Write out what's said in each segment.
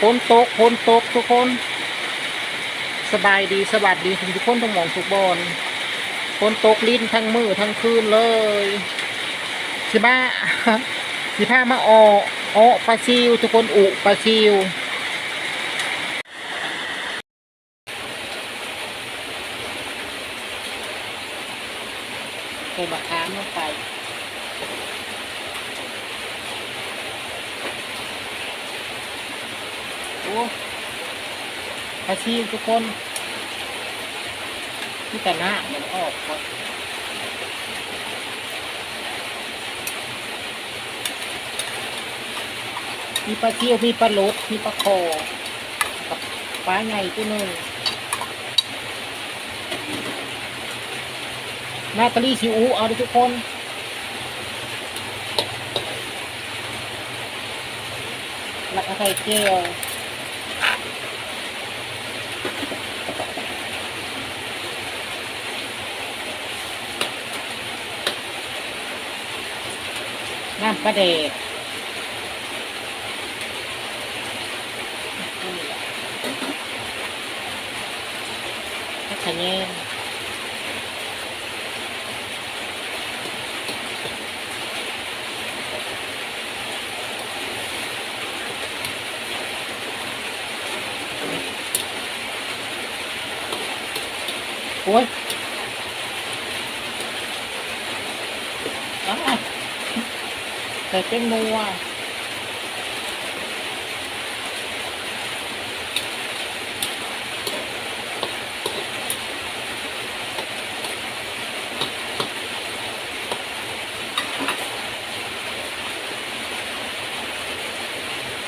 ฝนตกฝนตกทุกคน สบายดีสวัสดีทุกคนทุกหมองทุกบอนฝนตกลิ้นทั้งมือทั้งคืนเลยสิบ้าสิพามาออกออกปลาซิวทุกคนอุปลาซิวใส่บักขามลงไป โอ้ปลาซิวทุกคนที่แต่หน้ามันออกครับมีปลาซิวมีปลาลดมีปลาคอกับปลาใหญ่ตัวหนึ่งนาตาลีซิอูเอาดิทุกคนแล้วก็ใส่เจล น้ำปลาเดกถ้าขะแยงโอ้ยอะ ใส่เป็นนัว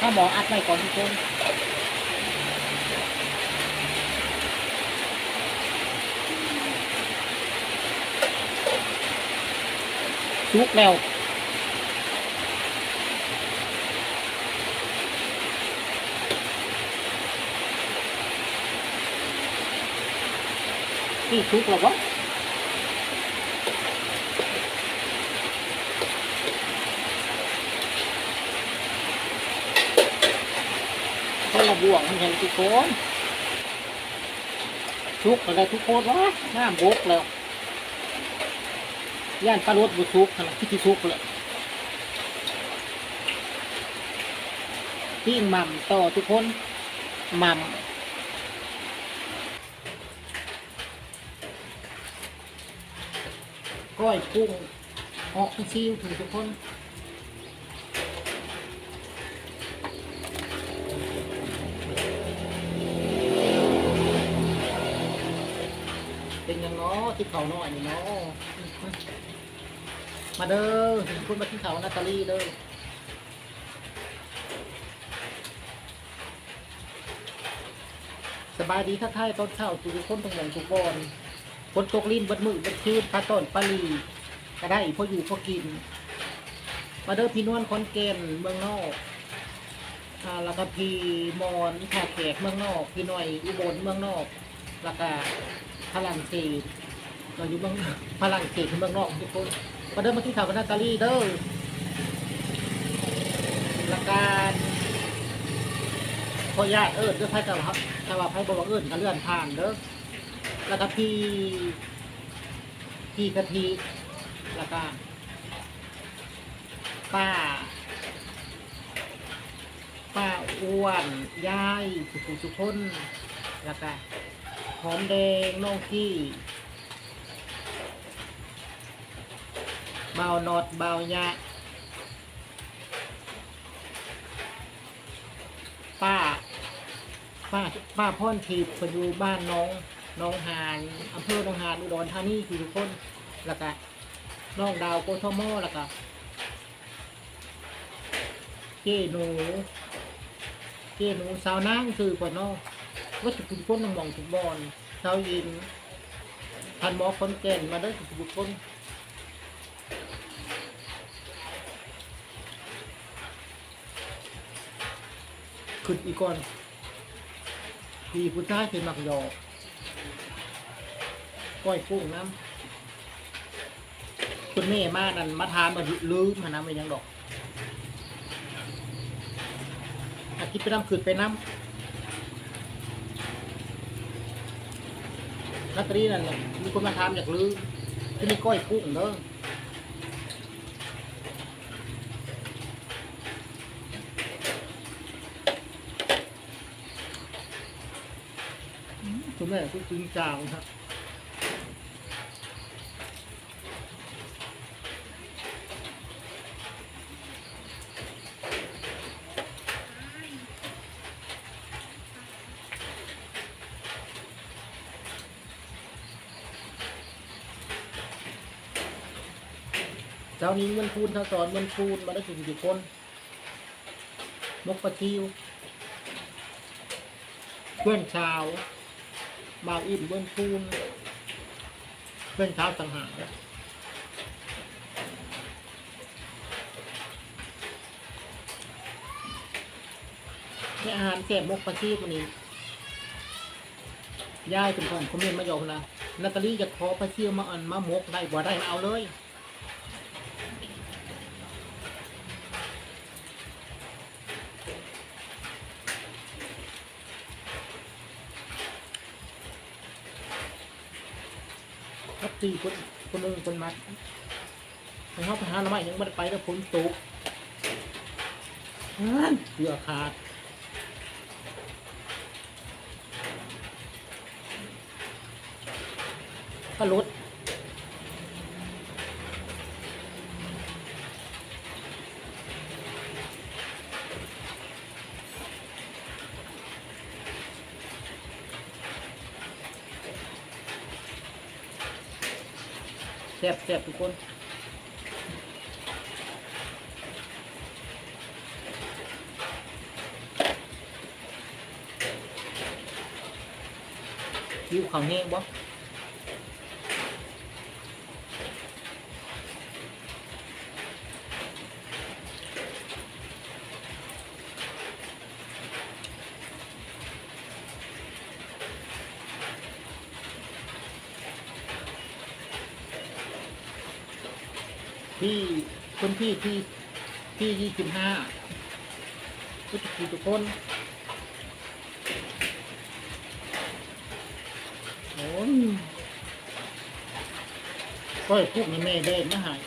ถ้าบอกอัดไว้ก่อนทุกคนชุกแล้ว นี่ทุกข์หรอวะคนละบ่วงมันเห็นทุกคนทุกอะไรทุกคนวะหน้าบกแล้วย่านปลารดบุทุกขนาดที่ที่ทุกเลยพี่หม่ำต่อทุกคนหม่ ก้อยกุ้งออกซิวถึงทุกคนเป็นยังเนาะที่เขาหน่อยเนาะมาเด้อคุณมาที่เขานาตาลีเด้อสบายดีทักทายตอนเช้าทุกคนตรงไหนทุกบอน ฝนตกลิ้นบดมือบดคืนพาต้นปลาลีก็ได้พออยู่พอกิน มาเด้อพี่นวลคนเกณฑ์เมืองนอกอแล้วก็พี่มอนท่าแขกเมืองนอก พี่หน่อยอุบลเมืองนอกแล้วก็พลังเศสเราอยู่เมืองพลังเศสเมืองนอกทุกคนมาเด้อมาที่ข่าวกับนาตาลีเด้อแล้วการพอญาติเอิญเด้อไพ่แต่ว่าแต่ว่าไพ่บอกว่าเอิญก็เลื่อนผ่านเด้อ แล้วก็พี่พี่กะทิแล้วก็ป้า ป้าอ้วนยายสุขุสุคนแล้วก็หอมแดงน้องกี้เบาหนอดเบายะป้าป้าป้าพ่อนทีไปอยู่บ้านน้อง น้องหานอำเภอหนองหานอุดรธานีคือทุกคนแล้วก็น้องดาวโกทมแล้วก็เจหนูเจหนูสาวนั่งคือกว่าน้องว่าจะคุณคนน้องมองทุกบอลสาวยินทันหมอคนแก่นมาได้อทุกคนขึ้นอีกก่อนพี่พุทธาเป็นหมักยอก ก้อยกุ้งน้ำคุณแม่มานั่นมาทานมาลืมมานะไม่ยังดอกอกินไปน้ำขืนไปน้ำลอตรีนั่นน่ะมีคนมาถามอยากลือที่นี่ก้อยกุ้งเด้อคุณแม่ก็จริงจังครับ เจ้านี้เงินคูณเท่าสอนเงินคูณมาได้ถึงกี่คนนกปลาทิว เพื่อนชาวบาวอิ่มเงินคูณเพื่อนชาวต่างหากแค่อาหารแก่มกปลาทิววันนี้ย่ายเป็นคนคอมเมนต์มาโยกนะนาตาลีจะขอปลาทิวมาอันมามกได้บ่ได้เอาเลย ครับที่คนคนนึงคนมัดไปเข้าไปหาหน่อไม้ยังไม่ได้ไปแล้วฝนตกนั่นเสือขาดก็ลด แซ่บแซ่บทุกคนยิ้วข้าวแห้งบ่ ที่คนที่ที่ที่ยี่สิบห้าก็จะคือทุกคนโอ้ยก้อยพวกนี้แม่ได้ไม่หาย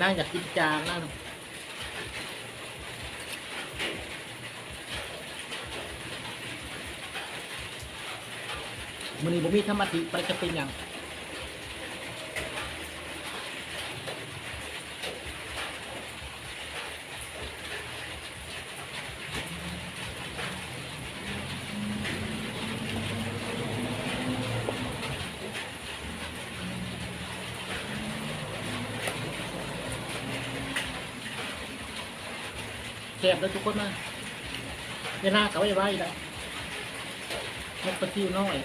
นั่งอยากกินจานนั่ง มันนี้ผมมีธรรมติประจะเป็นอย่างแสบเลยทุกคนนะเวลาเขาไว้ไว้แล้วนกกระทิวน้อย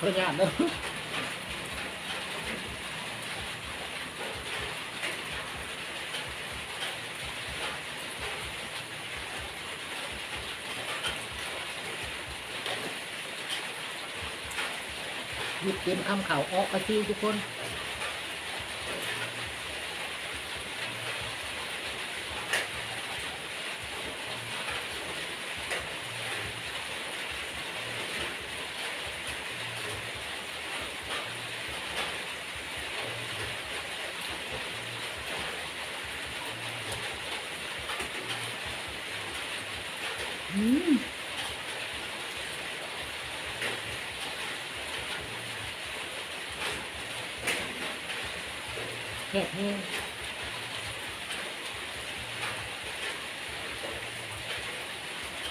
พระญาติเนาะหยุดเตรียมคำข่าวออกไปที่ทุกคน อืม แค่แห้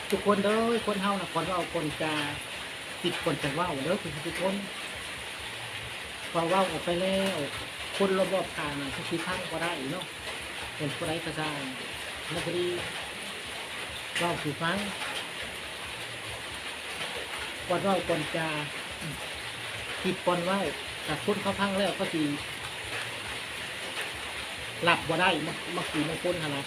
ทุกคนเด้อคนเฮานะคนเว่าคนจะติดคนจะว่าเด้อคือทุกคนพอว่าออกไปแล้ว คนรอบๆทางน่ะเขาคิดข้างก็ได้เนาะเป็นผู้ใดก็ได้นักเรีเว่าคือฟังก่อนเว้าก่อนจาอืมคิดก่อนว้าแต่คนเขาพังแล้วก็สิ หลับว่าได้มามาขี่มาคนหั่นล่ะ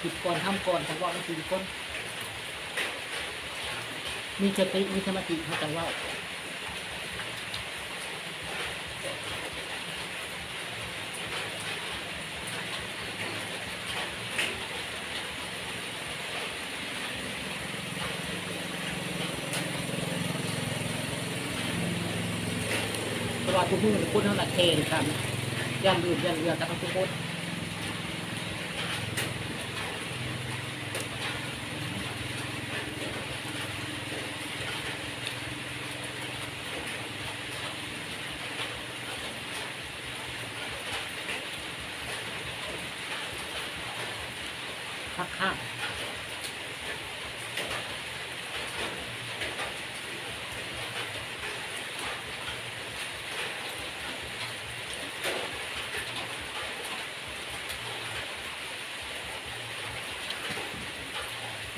คิดก่อนทำก่อนแต่ว่ามันสี่คนมีสติมีสมาธิเขาจะเว่า เพราะว่า ทุกมือทุกคนเท่านั้นเองกันยันดื่มยันเรือกันทั้งทุกคน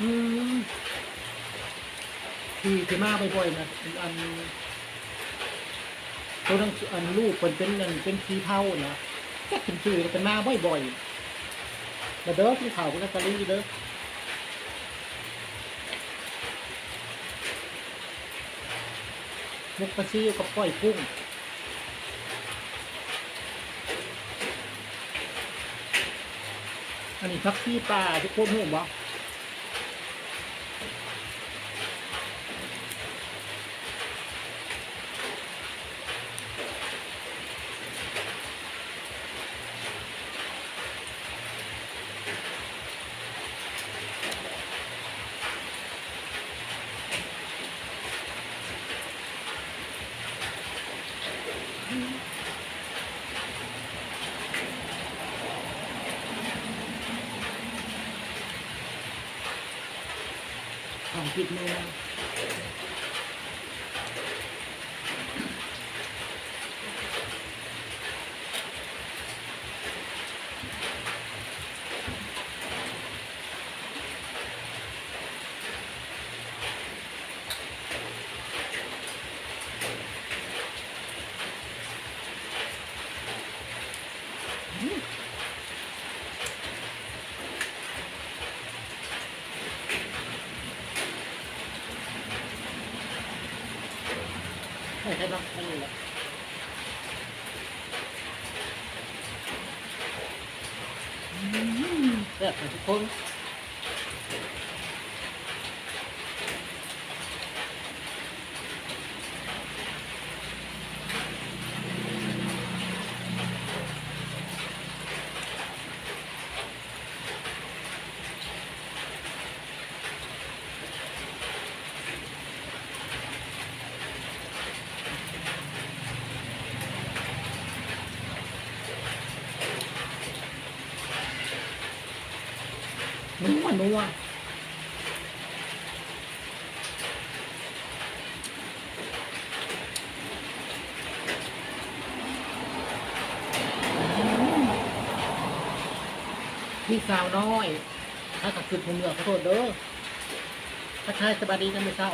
อืมที่ที่มาบ่อยๆนะอันตัวนังสืออันลูกเป็นเป็นอันเป็นสีเทานะแค่ถึงสื่อเป็นมาบ่อยๆมาเด้อที่ข่าวเป็นตเตอรี่เด้อมุกกระซิ่วกับก้อยกุ้งอันนี้พักซี่ปลาทุกคนเห็นบ่ ของผิดมือไม่ใช่หรอกไม่เลยแซ่ นัวพี่สาวน้อย ถ้ากับคืนผมเหนือขอโทษเด้อถ้าใครสบายดีกันไม่เศร้า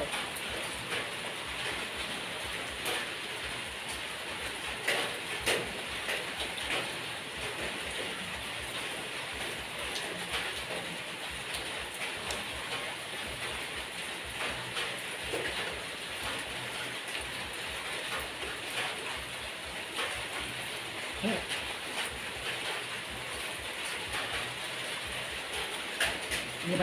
เฮ้ยมีใ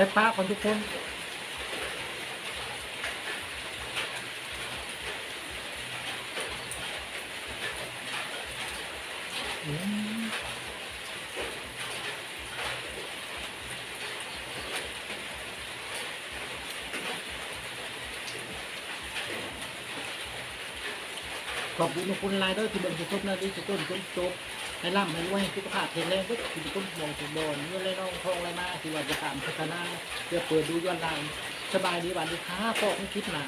ไปป้าคนทุกคนขอบคุณทุกคนหลายเด้วยที่เบิ่งทุกคนนะที่ทุกคนจนจบ ให้ร่ำให้รวยให้สุขภาพแข็งแรงทุกทุกคนมองทุกบอนเงินไรน้องทองไรมาที่ว่าจะตามพัฒนาเพื่อเปิดดูย้อนหลังสบายดีวันดีค้าพ่อคุณคิดหนา